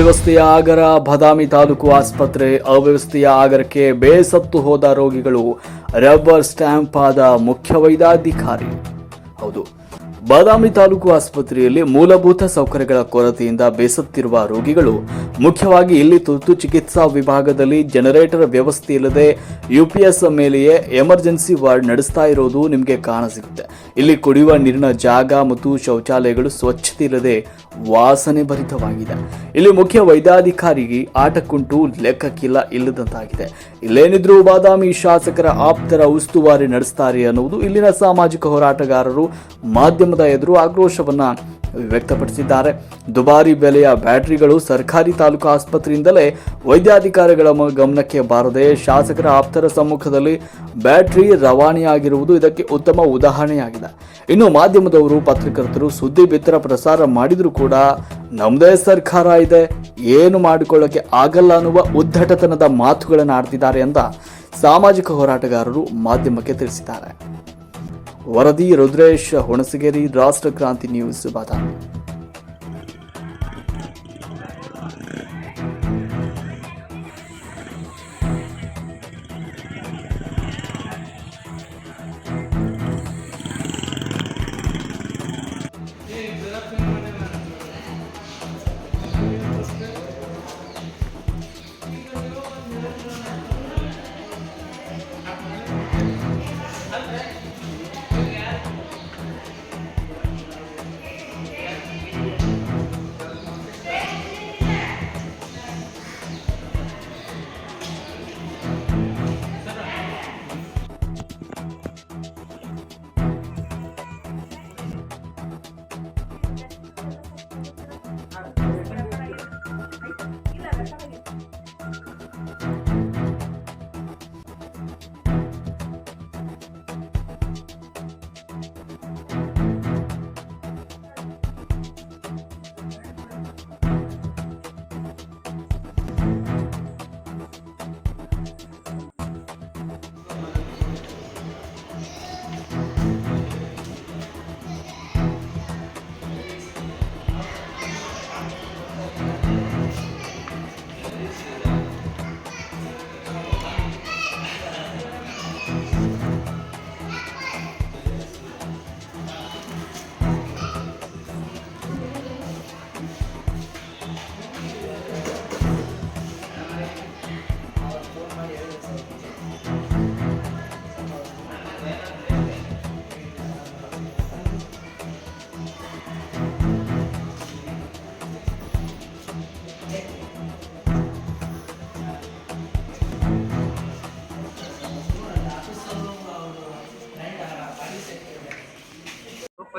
ಅವ್ಯವಸ್ಥೆಯ ಆಗರ ಬಾದಾಮಿ ತಾಲೂಕು ಆಸ್ಪತ್ರೆ ಅವ್ಯವಸ್ಥೆಯ ಆಗರಕ್ಕೆ ಬೇಸತ್ತು ಹೋದ ರೋಗಿಗಳು ರಬ್ಬರ್ ಸ್ಟ್ಯಾಂಪ್ ಆದ ಮುಖ್ಯ ವೈದ್ಯಾಧಿಕಾರಿ. ಹೌದು. ಬಾದಾಮಿ ತಾಲೂಕು ಆಸ್ಪತ್ರೆಯಲ್ಲಿ ಮೂಲಭೂತ ಸೌಕರ್ಯಗಳ ಕೊರತೆಯಿಂದ ಬೇಸತ್ತಿರುವ ರೋಗಿಗಳು ಮುಖ್ಯವಾಗಿ ಇಲ್ಲಿ ತುರ್ತು ಚಿಕಿತ್ಸಾ ವಿಭಾಗದಲ್ಲಿ ಜನರೇಟರ್ ವ್ಯವಸ್ಥೆ ಇಲ್ಲದೆ ಯುಪಿಎಸ್ ಮೇಲೆಯೇ ಎಮರ್ಜೆನ್ಸಿ ವಾರ್ಡ್ ನಡೆಸ್ತಾ ಇರೋದು ನಿಮಗೆ ಕಾಣಸಿಗುತ್ತೆ ಇಲ್ಲಿ ಕುಡಿಯುವ ನೀರಿನ ಜಾಗ ಮತ್ತು ಶೌಚಾಲಯಗಳು ಸ್ವಚ್ಛತೆ ಇಲ್ಲದೆ ವಾಸನೆ ಭರಿತವಾಗಿದೆ. ಇಲ್ಲಿ ಮುಖ್ಯ ವೈದ್ಯಾಧಿಕಾರಿಗೆ ಆಟಕ್ಕುಂಟು ಲೆಕ್ಕಕ್ಕಿಲ್ಲ ಇಲ್ಲದಂತಾಗಿದೆ. ಇಲ್ಲೇನಿದ್ರೂ ಬಾದಾಮಿ ಶಾಸಕರ ಆಪ್ತರ ಉಸ್ತುವಾರಿ ನಡೆಸ್ತಾರೆ ಅನ್ನುವುದು ಇಲ್ಲಿನ ಸಾಮಾಜಿಕ ಹೋರಾಟಗಾರರು ಮಾಧ್ಯಮದ ಎದುರು ಆಕ್ರೋಶವನ್ನ ವ್ಯಕ್ತಪಡಿಸಿದ್ದಾರೆ. ದುಬಾರಿ ಬೆಲೆಯ ಬ್ಯಾಟರಿಗಳು ಸರ್ಕಾರಿ ತಾಲೂಕು ಆಸ್ಪತ್ರೆಯಿಂದಲೇ ವೈದ್ಯಾಧಿಕಾರಿಗಳ ಗಮನಕ್ಕೆ ಬಾರದೆ ಶಾಸಕರ ಆಪ್ತರ ಸಮ್ಮುಖದಲ್ಲಿ ಬ್ಯಾಟರಿ ರವಾನೆಯಾಗಿರುವುದು ಇದಕ್ಕೆ ಉತ್ತಮ ಉದಾಹರಣೆಯಾಗಿದೆ. ಇನ್ನು ಮಾಧ್ಯಮದವರು, ಪತ್ರಕರ್ತರು ಸುದ್ದಿ ಬಿತ್ತರ ಪ್ರಸಾರ ಮಾಡಿದರೂ ಕೂಡ ನಮ್ಮದೇ ಸರ್ಕಾರ ಇದೆ, ಏನು ಮಾಡಿಕೊಳ್ಳಕ್ಕೆ ಆಗಲ್ಲ ಅನ್ನುವ ಉದ್ದಟತನದ ಮಾತುಗಳನ್ನು ಆಡ್ತಿದ್ದಾರೆ ಅಂತ ಸಾಮಾಜಿಕ ಹೋರಾಟಗಾರರು ಮಾಧ್ಯಮಕ್ಕೆ ತಿಳಿಸಿದ್ದಾರೆ. ವರದಿ ರುದ್ರೇಶ್ ಹುಣಸಗೇರಿ ರಾಷ್ಟ್ರ ಕ್ರಾಂತಿ ನ್ಯೂಸ್ ಬಾದಾಮಿ.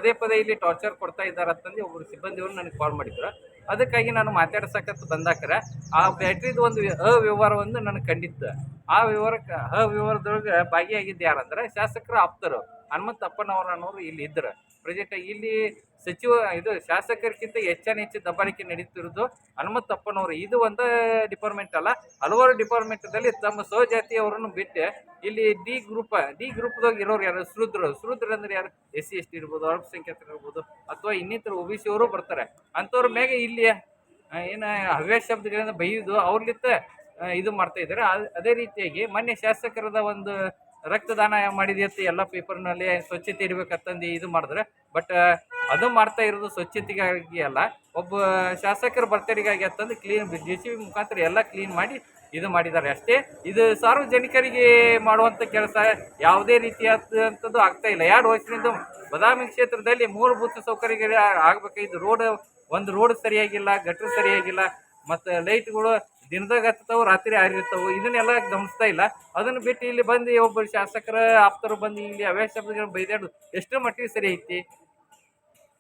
ಪದೇ ಪದೇ ಇಲ್ಲಿ ಟಾರ್ಚರ್ ಕೊಡ್ತಾ ಇದ್ದಾರೆ ಅಂತಂದು ಒಬ್ಬರು ಸಿಬ್ಬಂದಿಯವರು ನನಗೆ ಕಾಲ್ ಮಾಡಿದ್ರು. ಅದಕ್ಕಾಗಿ ನಾನು ಮಾತಾಡ್ಸಕತ್ತು ಬಂದಾಕರ. ಆ ಬ್ಯಾಟ್ರಿದು ಒಂದು ಅವ್ಯವಹಾರವನ್ನು ನನಗೆ ಕಂಡಿತ್ತು. ಆ ವ್ಯವಹಾರಕ್ಕೆ ಅವ್ಯವಹಾರದೊಳಗೆ ಭಾಗಿಯಾಗಿದ್ದು ಯಾರಂದ್ರೆ ಶಾಸಕರ ಆಪ್ತರು. ಹನುಮಂತ ಅಪ್ಪನವರ ಅನ್ನೋರು ಇಲ್ಲಿ ಇದ್ದರು ಪ್ರೆಸೆಂಟ್ ಇಲ್ಲಿ ಸಚಿವ, ಇದು ಶಾಸಕರಿಗಿಂತ ಹೆಚ್ಚಾನ ಹೆಚ್ಚು ದಬ್ಬಾಳಿಕೆ ನಡೀತಿರೋದು ಹನುಮಂತಪ್ಪನವರು. ಇದು ಒಂದು ಡಿಪಾರ್ಟ್ಮೆಂಟ್ ಅಲ್ಲ, ಹಲವಾರು ಡಿಪಾರ್ಟ್ಮೆಂಟ್ದಲ್ಲಿ ತಮ್ಮ ಸ್ವಜಾತಿಯವರನ್ನು ಬಿಟ್ಟು ಇಲ್ಲಿ ಡಿ ಗ್ರೂಪ್ ಡಿ ಗ್ರೂಪ್ದಾಗ ಇರೋರು ಯಾರು? ಶೂದ್ರ ಶೂದ್ರ ಅಂದ್ರೆ ಯಾರು? ಎಸ್ ಸಿ, ಎಸ್ ಟಿ ಇರ್ಬೋದು, ಅಲ್ಪಸಂಖ್ಯಾತರು ಅಥವಾ ಇನ್ನಿತರ ಒ ಬಿ ಸಿ ಅವರು ಬರ್ತಾರೆ. ಅಂಥವ್ರ ಮೇಲೆ ಇಲ್ಲಿ ಏನು ಏನ ಹವ್ಯ ಶಬ್ದಗಳಿಂದ ಬೈಯುವುದು ಅವ್ರಲಿತ್ತ ಇದು ಮಾಡ್ತಾ ಇದ್ದಾರೆ. ಅದೇ ರೀತಿಯಾಗಿ ಮೊನ್ನೆ ಶಾಸಕರದ ಒಂದು ರಕ್ತದಾನ ಮಾಡಿದೆ ಎಲ್ಲ ಪೇಪರ್ನಲ್ಲಿ ಸ್ವಚ್ಛತೆ ಇರ್ಬೇಕಂತಂದು ಇದು ಮಾಡಿದ್ರೆ. ಬಟ್ ಅದು ಮಾಡ್ತಾ ಇರೋದು ಸ್ವಚ್ಛತೆಗಾಗಿ ಅಲ್ಲ, ಒಬ್ಬ ಶಾಸಕರು ಬರ್ತಾರಿಗಾಗಿ ಅಂತಂದು ಕ್ಲೀನ್ ಜೆ ಸಿ ಬಿ ಮುಖಾಂತರ ಎಲ್ಲ ಕ್ಲೀನ್ ಮಾಡಿ ಇದು ಮಾಡಿದ್ದಾರೆ. ಅಷ್ಟೇ, ಇದು ಸಾರ್ವಜನಿಕರಿಗೆ ಮಾಡುವಂಥ ಕೆಲಸ ಯಾವುದೇ ರೀತಿಯಾದಂಥದ್ದು ಆಗ್ತಾ ಇಲ್ಲ. ಎರಡು ವರ್ಷದಿಂದ ಬದಾಮಿ ಕ್ಷೇತ್ರದಲ್ಲಿ ಮೂಲಭೂತ ಸೌಕರ್ಯಗಳು ಆಗಬೇಕಾಗಿದ್ದು ರೋಡ್, ಒಂದು ರೋಡ್ ಸರಿಯಾಗಿಲ್ಲ ಗಟ್ಟರು ಸರಿಯಾಗಿಲ್ಲ ಮತ್ತು ಲೈಟ್ಗಳು ದಿನದಾಗ ಹತ್ತವು ರಾತ್ರಿ ಆರಿರ್ತಾವೆ ಇದನ್ನೆಲ್ಲ ಗಮನಿಸ್ತಾ ಇಲ್ಲ. ಅದನ್ನು ಬಿಟ್ಟು ಇಲ್ಲಿ ಬಂದು ಒಬ್ಬರು ಶಾಸಕರ ಆಪ್ತರು ಬಂದು ಇಲ್ಲಿ ಅವೇ ಶಬ್ದಗಳನ್ನ ಬೈದಾಡು ಎಷ್ಟರ ಮಟ್ಟಿಗೆ ಸರಿ ಐತಿ.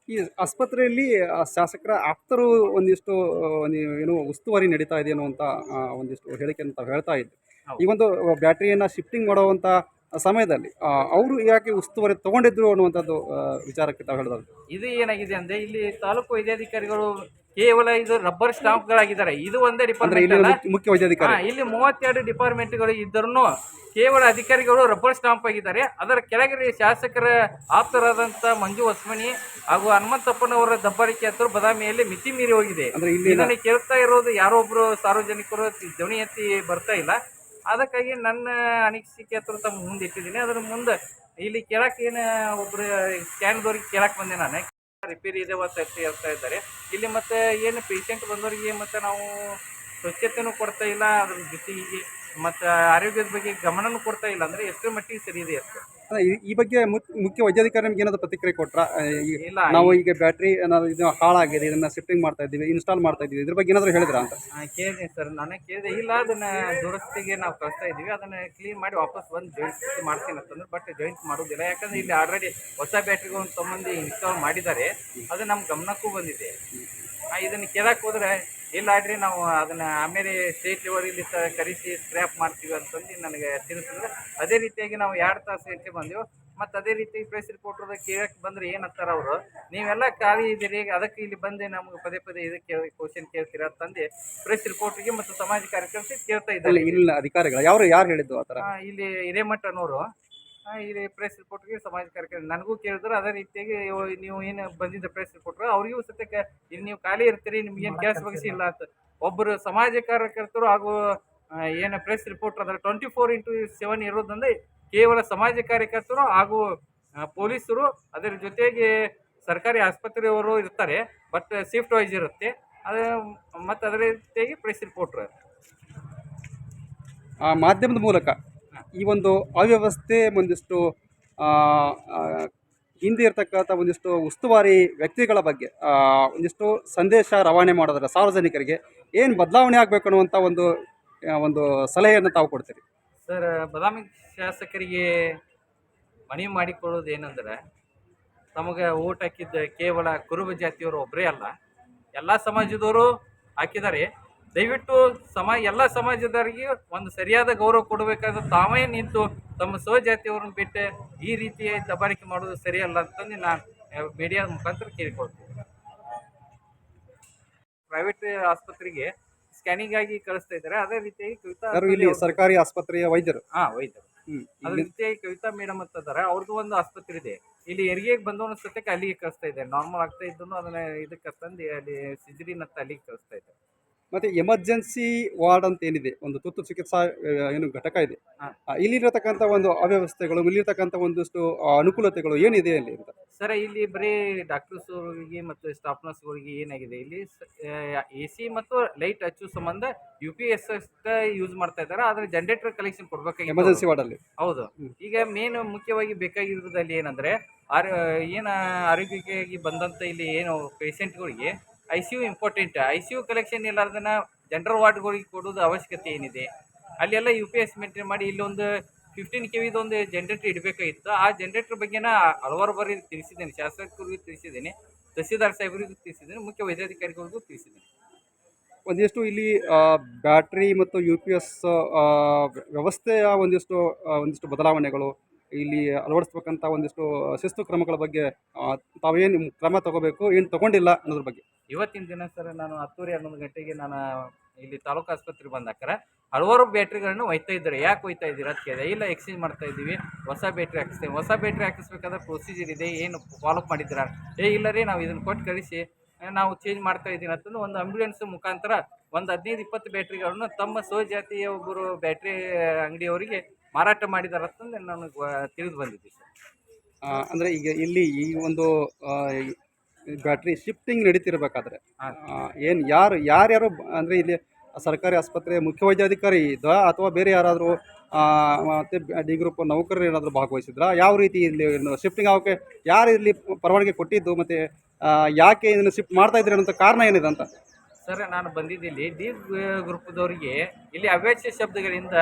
ಈ ಆಸ್ಪತ್ರೆಯಲ್ಲಿ ಆ ಶಾಸಕರ ಆಪ್ತರು ಒಂದಿಷ್ಟು ಏನು ಉಸ್ತುವಾರಿ ನಡೀತಾ ಇದೆ ಅಂತ ಒಂದಿಷ್ಟು ಹೇಳಿಕೆ ಅಂತ ಹೇಳ್ತಾ ಇದ್ದೆ. ಈ ಒಂದು ಬ್ಯಾಟ್ರಿಯನ್ನು ಶಿಫ್ಟಿಂಗ್ ಮಾಡುವಂಥ ಸಮಯದಲ್ಲಿ ಅವರು ಯಾಕೆ ಉಸ್ತುವಾರಿ ತಗೊಂಡಿದ್ರು ಅನ್ನುವಂಥದ್ದು ವಿಚಾರಕ್ಕೆ ತಾವು ಹೇಳಿದ್ರು. ಇದು ಏನಾಗಿದೆ ಅಂದರೆ ಇಲ್ಲಿ ತಾಲೂಕು ವೈದ್ಯಾಧಿಕಾರಿಗಳು ಕೇವಲ ಇದು ರಬ್ಬರ್ ಸ್ಟಾಂಪ್ಗಳಾಗಿದ್ದಾರೆ ಇದು ಒಂದೇ ಡಿಪಾರ್ಟ್ಮೆಂಟ್ ಇಲ್ಲಿ ಅಲ್ಲ. ಮುಖ್ಯ- ಗಳು ವೈದ್ಯಾಧಿಕಾರಿ. ಹಾ, ಇಲ್ಲಿ ಮೂವತ್ತೆರಡು ಡಿಪಾರ್ಟ್ಮೆಂಟ್ಗಳು ಇದ್ದರೂ ಕೇವಲ ಅಧಿಕಾರಿಗಳು ರಬ್ಬರ್ ಸ್ಟಾಂಪ್ ಆಗಿದ್ದಾರೆ. ಅದರ ಕೆಳಗಡೆ ಶಾಸಕರ ಆಪ್ತರಾದಂಥ ಮಂಜು ಹೊಸ್ಮನಿ ಹಾಗೂ ಹನುಮಂತಪ್ಪನವರ ದಬ್ಬಾಳಿಕೆ ಹತ್ತಿರ ಬದಾಮಿಯಲ್ಲಿ ಮಿತಿ ಮೀರಿ ಹೋಗಿದೆ. ಇಲ್ಲಿ ಇದನ್ನು ಕೇಳ್ತಾ ಇರೋದು ಯಾರೋ ಒಬ್ರು ಸಾರ್ವಜನಿಕರು ಧ್ವನಿ ಎತ್ತಿ ಬರ್ತಾ ಇಲ್ಲ. ಅದಕ್ಕಾಗಿ ನನ್ನ ಅನಿಸಿಕೆ ಹತ್ರ ತಮ್ಮ ಮುಂದೆ ಇಟ್ಟಿದ್ದೀನಿ ಅದ್ರ ಮುಂದೆ ಇಲ್ಲಿ ಕೇಳಕ್ಕೆ ಏನು ಒಬ್ರು ಸ್ಕ್ಯಾನ್ದವ್ರಿಗೆ ಕೇಳಕ್ಕೆ ಬಂದೆ ನಾನು. ರಿಪೇರಿ ಇದೆ ಅಂತ ಹೇಳ್ತಾ ಇದ್ದಾರೆ. ಇಲ್ಲಿ ಮತ್ತೆ ಏನು ಪೇಷಂಟ್ ಬಂದವರಿಗೆ ಮತ್ತೆ ನಾವು ಸ್ವಚ್ಛತೆಯೂ ಕೊಡ್ತಾ ಇಲ್ಲ, ಅದ್ರ ಜೊತೆಗೆ ಮತ್ತು ಆರೋಗ್ಯದ ಬಗ್ಗೆ ಗಮನನೂ ಕೊಡ್ತಾ ಇಲ್ಲ. ಅಂದರೆ ಎಷ್ಟರ ಮಟ್ಟಿಗೆ ಸರಿ ಇದೆ ಅಲ್ಲ, ಈ- ಈ ಬಗ್ಗೆ ಮುಖ್ಯ- ಮುಖ್ಯ ವೈದ್ಯಾಧಿಕಾರಿ ನಿಮ್ಗೆ ಏನಾದ್ರು ಪ್ರತಿಕ್ರಿಯೆ ಕೊಟ್ರ? ಇಲ್ಲ ನಾವು ಈಗ ಬ್ಯಾಟ್ರಿ ಏನಾದ್ರು ಇದು ಹಾಳಾಗಿದೆ ಇದನ್ನ ಶಿಫ್ಟಿಂಗ್ ಮಾಡ್ತಾ ಇದ್ದೀವಿ ಇನ್ಸ್ಟಾಲ್ ಮಾಡ್ತಾ ಇದ್ದೀವಿ ಇದ್ರ ಬಗ್ಗೆ ಏನಾದ್ರು ಹೇಳಿದ್ರ ಅಂತ? ಕೇಳಿದೆ ಸರ್ ನಾನು ಕೇಳಿದೆ. ಇಲ್ಲ ಅದನ್ನ ದುರಸ್ತಿಗೆ ನಾವು ಕಳಿಸ್ತಾ ಇದ್ದೀವಿ. ಅದನ್ನ ಕ್ಲೀನ್ ಮಾಡಿ ವಾಪಸ್ ಬಂದು ಜಾಯಿಂಟ್ ಮಾಡ್ತೀನಿ ಅಂತಂದ್ರೆ ಬಟ್ ಜಾಯಿಂಟ್ ಮಾಡೋದಿಲ್ಲ. ಯಾಕಂದ್ರೆ ಇಲ್ಲಿ ಆಲ್ರೆಡಿ ಹೊಸ ಬ್ಯಾಟ್ರಿಗೊಂದು ತೊಗೊಂಡು ಇನ್ಸ್ಟಾಲ್ ಮಾಡಿದ್ದಾರೆ. ಅದು ನಮ್ಮ ಗಮನಕ್ಕೂ ಬಂದಿದೆ. ಆ, ಇದನ್ನ ಕೇಳಕ್ಕೆ ಹೋದ್ರೆ ಇಲ್ಲ ಆಡ್ರಿ ನಾವು ಅದನ್ನ ಆಮೇಲೆ ಸ್ಟೇಟ್ ಲೆವೆಲಲ್ಲಿ ತ ಕರೆಸಿ ಸ್ಕ್ರ್ಯಾಪ್ ಮಾಡ್ತೀವಿ ಅಂತಂದು ನನಗೆ ತಿಳಿಸಿದ್ರೆ ಅದೇ ರೀತಿಯಾಗಿ ನಾವು ಎರಡು ತಾಸು ಹೆಚ್ಚು ಬಂದೆವು. ಮತ್ತು ಅದೇ ರೀತಿ ಪ್ರೆಸ್ ರಿಪೋರ್ಟರ್ ಕೇಳಕ್ಕೆ ಬಂದ್ರೆ ಅಂತಾರೆ ಅವರು ನೀವೆಲ್ಲ ಖಾಲಿ ಇದ್ದೀರಿ ಅದಕ್ಕೆ ಇಲ್ಲಿ ಬಂದು ನಮ್ಗೆ ಪದೇ ಪದೇ ಇದಕ್ಕೆ ಕ್ವಶನ್ ಕೇಳ್ತೀರ ಅಂತಂದು ಪ್ರೆಸ್ ರಿಪೋರ್ಟ್ಗೆ ಮತ್ತು ಸಮಾಜ ಕಾರ್ಯಕರ್ತರಿಗೆ ಕೇಳ್ತಾ ಇದ್ದಾರೆ. ಇಲ್ಲ ಅಧಿಕಾರಿಗಳು ಯಾರು ಯಾರು ಹೇಳಿದ್ದು ಆ ಥರ ಇಲ್ಲಿ ಹಿರೇಮಠ ಅನ್ನೋರು ಪ್ರೆಸ್ ರಿಪೋರ್ಟ್ಗೆ ಸಮಾಜ ಕಾರ್ಯಕ್ರಮ ನನಗೂ ಕೇಳಿದ್ರು, ಅದೇ ರೀತಿಯಾಗಿ ನೀವು ಏನು ಬಂದಿದ್ದ ಪ್ರೆಸ್ ರಿಪೋರ್ಟ್ರು ಅವ್ರಿಗೂ ಸತ್ಯಕ್ಕೆ ಇಲ್ಲಿ ನೀವು ಖಾಲಿ ಇರ್ತೀರಿ, ನಿಮ್ಗೆ ಏನು ಕೆಲಸ ಬಗ್ಸಿ ಇಲ್ಲ ಅಂತ. ಒಬ್ಬರು ಸಮಾಜ ಕಾರ್ಯಕರ್ತರು ಹಾಗೂ ಏನು ಪ್ರೆಸ್ ರಿಪೋರ್ಟರ್ ಅದರ ಟ್ವೆಂಟಿ ಫೋರ್ ಇಂಟು ಸೆವೆನ್ ಇರೋದಂದ್ರೆ ಕೇವಲ ಸಮಾಜ ಕಾರ್ಯಕರ್ತರು ಹಾಗೂ ಪೊಲೀಸರು, ಅದರ ಜೊತೆಗೆ ಸರ್ಕಾರಿ ಆಸ್ಪತ್ರೆಯವರು ಇರ್ತಾರೆ ಬಟ್ ಶಿಫ್ಟ್ ವೈಸ್ ಇರುತ್ತೆ. ಅದು, ಮತ್ತು ಅದರ ಜೊತೆಗೆ ಪ್ರೆಸ್ ರಿಪೋರ್ಟ್ರು ಮಾಧ್ಯಮದ ಮೂಲಕ. ಈ ಒಂದು ಅವ್ಯವಸ್ಥೆ ಒಂದಿಷ್ಟು ಹಿಂದೆ ಇರತಕ್ಕಂಥ ಒಂದಿಷ್ಟು ಉಸ್ತುವಾರಿ ವ್ಯಕ್ತಿಗಳ ಬಗ್ಗೆ ಒಂದಿಷ್ಟು ಸಂದೇಶ ರವಾನೆ ಮಾಡೋದ್ರ ಸಾರ್ವಜನಿಕರಿಗೆ ಏನು ಬದಲಾವಣೆ ಆಗಬೇಕು ಅನ್ನುವಂಥ ಒಂದು ಒಂದು ಸಲಹೆಯನ್ನು ತಾವು ಕೊಡ್ತೀರಿ? ಸರ್, ಬದಾಮಿ ಶಾಸಕರಿಗೆ ಮನವಿ ಮಾಡಿಕೊಳ್ಳೋದು ಏನಂದ್ರೆ, ತಮಗೆ ಓಟ್ ಹಾಕಿದ್ದ ಕೇವಲ ಕುರುಬ ಜಾತಿಯವರು ಒಬ್ಬರೇ ಅಲ್ಲ, ಎಲ್ಲ ಸಮಾಜದವರು ಹಾಕಿದ್ದಾರೆ. ದಯವಿಟ್ಟು ಸಮ ಎಲ್ಲ ಸಮಾಜದವರಿಗೆ ಒಂದು ಸರಿಯಾದ ಗೌರವ ಕೊಡಬೇಕಾದ್ರೆ ತಾವೇ ನಿಂತು ತಮ್ಮ ಸ್ವಜಾತಿಯವ್ರನ್ನ ಬಿಟ್ಟು ಈ ರೀತಿಯ ದಬ್ಬಾಳಿಕೆ ಮಾಡೋದು ಸರಿಯಲ್ಲ ಅಂತಂದು ನಾನು ಮೀಡಿಯಾದ ಮುಖಾಂತರ ಕೇಳಿಕೊಳ್ತೀನಿ. ಪ್ರೈವೇಟ್ ಆಸ್ಪತ್ರೆಗೆ ಸ್ಕ್ಯಾನಿಂಗ್ ಆಗಿ ಕಳಿಸ್ತಾ ಇದ್ದಾರೆ. ಅದೇ ರೀತಿಯಾಗಿ ಕವಿತಾ ಸರ್ಕಾರಿ ಆಸ್ಪತ್ರೆಯ ವೈದ್ಯರು? ಹಾ ವೈದ್ಯರು. ಅದೇ ರೀತಿಯಾಗಿ ಕವಿತಾ ಮೇಡಮ್ ಅಂತ ಇದಾರೆ ಅವ್ರದ್ದು ಒಂದು ಆಸ್ಪತ್ರೆ ಇದೆ. ಇಲ್ಲಿ ಹೆರಿಗೆಗೆ ಬಂದವನ ಸತ್ಯಕ್ಕೆ ಅಲ್ಲಿಗೆ ಕಳಿಸ್ತಾ ಇದೆ ನಾರ್ಮಲ್ ಆಗ್ತಾ ಇದ್ದನು ಅದನ್ನ ಇದಕ್ಕೆ ತಂದು ಅಲ್ಲಿ ಸಿಜರಿನ ಅಂತ ಅಲ್ಲಿಗೆ ಕಳಿಸ್ತಾ ಇದೆ ಮತ್ತೆ ಎಮರ್ಜೆನ್ಸಿ ವಾರ್ಡ್ ಅಂತ ಏನಿದೆ ಒಂದು ತುರ್ತು ಚಿಕಿತ್ಸಾ ಏನು ಘಟಕ ಇದೆ. ಇಲ್ಲಿರತಕ್ಕಂಥ ಒಂದು ಅವ್ಯವಸ್ಥೆಗಳು ಇಲ್ಲಿರ್ತಕ್ಕಂಥ ಒಂದಿಷ್ಟು ಅನುಕೂಲತೆಗಳು ಏನಿದೆ ಅಲ್ಲಿ ಅಂತ? ಸರ್ ಇಲ್ಲಿ ಬರೀ ಡಾಕ್ಟರ್ಸ್ಗಳಿಗೆ ಮತ್ತು ಸ್ಟಾಫ್ ನರ್ಸ್ಗಳಿಗೆ ಏನಾಗಿದೆ? ಇಲ್ಲಿ ಎ ಸಿ ಮತ್ತು ಲೈಟ್ ಹಚ್ಚು ಸಂಬಂಧ U P S S use ಮಾಡ್ತಾ ಇದ್ದಾರೆ ಆದರೆ ಜನರೇಟರ್ ಕಲೆಕ್ಷನ್ ಕೊಡಬೇಕು ಎಮರ್ಜೆನ್ಸಿ ವಾರ್ಡಲ್ಲಿ. ಹೌದು. ಈಗ ಮೇನ್ ಮುಖ್ಯವಾಗಿ ಬೇಕಾಗಿರೋದಲ್ಲಿ ಏನಂದರೆ ಏನಂದ್ರೆ ಆರ ಏನು ಆರೋಗ್ಯಕ್ಕಾಗಿ ಬಂದಂಥ ಇಲ್ಲಿ ಏನು ಪೇಷಂಟ್ಗಳಿಗೆ I C U important. I C U collection ಇಲ್ಲಾರ್ದನ್ನ general ವಾರ್ಡ್ಗಳಿಗೆ ಕೊಡೋದು ಅವಶ್ಯಕತೆ ಏನಿದೆ. ಅಲ್ಲೆಲ್ಲ ಯು ಪಿ ಎಸ್ ಮೇಂಟೈನ್ ಮಾಡಿ ಇಲ್ಲೊಂದು ಫಿಫ್ಟೀನ್ ಕೆ ವಿದೊಂದು ಜನರೇಟರ್ ಇಡಬೇಕಾಗಿತ್ತು. ಆ ಜನರೇಟರ್ ಬಗ್ಗೆನ ಹಲವಾರು ಬಾರಿ ತಿಳಿಸಿದ್ದೇನೆ. ಶಾಸಕರಿಗೂ ತಿಳಿಸಿದ್ದೇನೆ. ತಹಸೀಲ್ದಾರ್ ಸಾಹೇಬರಿಗೂ ತಿಳಿಸಿದ್ದೇನೆ. ಮುಖ್ಯ ವೈದ್ಯಾಧಿಕಾರಿಗಳಿಗೂ ತಿಳಿಸಿದ್ದೇನೆ. ಒಂದಿಷ್ಟು ಇಲ್ಲಿ ಬ್ಯಾಟ್ರಿ ಮತ್ತು ಯು ಪಿ ಎಸ್ ವ್ಯವಸ್ಥೆಯ ಒಂದಿಷ್ಟು ಒಂದಿಷ್ಟು ಬದಲಾವಣೆಗಳು ಇಲ್ಲಿ ಅಳವಡಿಸ್ಬೇಕಂತ ಒಂದಿಷ್ಟು ಶಿಸ್ತು ಕ್ರಮಗಳ ಬಗ್ಗೆ ತಾವೇನು ಕ್ರಮ ತಗೋಬೇಕು, ಏನು ತಗೊಂಡಿಲ್ಲ ಅನ್ನೋದ್ರ ಬಗ್ಗೆ. ಇವತ್ತಿನ ದಿನ ಸರ್ ನಾನು ಹತ್ತೂವರೆ ಹನ್ನೊಂದು ಗಂಟೆಗೆ ನಾನು ಇಲ್ಲಿ ತಾಲೂಕು ಆಸ್ಪತ್ರೆಗೆ ಬಂದಾಕರ ಹಲವಾರು ಬ್ಯಾಟ್ರಿಗಳನ್ನು ಒಯ್ತಾ ಇದ್ದಾರೆ. ಯಾಕೆ ಒಯ್ತಾ ಇದ್ದೀರಾ ಅಂತ ಕೇಳಿದೆ. ಇಲ್ಲ ಎಕ್ಸ್ಚೇಂಜ್ ಮಾಡ್ತಾ ಇದ್ದೀವಿ. ಹೊಸ ಬ್ಯಾಟ್ರಿ ಹಾಕಿಸ್ತೇವೆ. ಹೊಸ ಬ್ಯಾಟ್ರಿ ಹಾಕಿಸ್ಬೇಕಾದ್ರೆ ಪ್ರೊಸೀಜರ್ ಇದೆ. ಏನು ಫಾಲೋಅಪ್ ಮಾಡಿದ್ದೀರಾ? ಏ, ಇಲ್ಲ ರೀ, ನಾವು ಇದನ್ನು ಕೊಟ್ಟು ಕಳಿಸಿ. ನಾವು ಚೇಂಜ್ ಮಾಡ್ತಾ ಇದ್ದೀನಿ ಅಂತಂದು ಒಂದು ಆಂಬ್ಯುಲೆನ್ಸ್ ಮುಖಾಂತರ ಒಂದು ಹದಿನೈದು, ಇಪ್ಪತ್ತು ಬ್ಯಾಟ್ರಿಗಳನ್ನು ತಮ್ಮ ಸ್ವಜಾತಿಯ ಒಬ್ಬರು ಬ್ಯಾಟ್ರಿ ಅಂಗಡಿಯವರಿಗೆ ಮಾರಾಟ ಮಾಡಿದ್ದಾರೆ ಅಂತಂದು ನನಗೆ ತಿಳಿದು ಬಂದಿದ್ದೆ ಸರ್. ಅಂದರೆ ಅಂದ್ರೆ ಈಗ ಇಲ್ಲಿ ಈ ಒಂದು ಬ್ಯಾಟ್ರಿ ಶಿಫ್ಟಿಂಗ್ ನಡೀತಿರ್ಬೇಕಾದ್ರೆ. ಏನು ಯಾರು ಯಾರ್ಯಾರು ಅಂದರೆ ಅಂದ್ರೆ ಇಲ್ಲಿ ಸರ್ಕಾರಿ ಆಸ್ಪತ್ರೆ ಮುಖ್ಯ ವೈದ್ಯಾಧಿಕಾರಿ ಇದ್ದ ಅಥವಾ ಬೇರೆ ಯಾರಾದರೂ ಮತ್ತೆ ಡಿ ಗ್ರೂಪ್ ನೌಕರರು ಏನಾದರೂ ಭಾಗವಹಿಸಿದ್ರ? ಯಾವ ರೀತಿ ಇಲ್ಲಿ ಶಿಫ್ಟಿಂಗ್ ಆಗೋಕ್ಕೆ ಯಾರು ಇಲ್ಲಿ ಪರವಾನಗಿ ಕೊಟ್ಟಿದ್ದು ಮತ್ತು ಯಾಕೆ ಇದನ್ನು ಶಿಫ್ಟ್ ಮಾಡ್ತಾ ಇದ್ರಿ ಅನ್ನೋಂಥ ಕಾರಣ ಏನಿದೆ ಅಂತ? ಸರ್ ನಾನು ಬಂದಿದ್ದೀನಿ ಡಿ ಗ್ರೂಪ್ದವರಿಗೆ ಇಲ್ಲಿ ಅವ್ಯಾಚ್ಯ ಶಬ್ದಗಳಿಂದ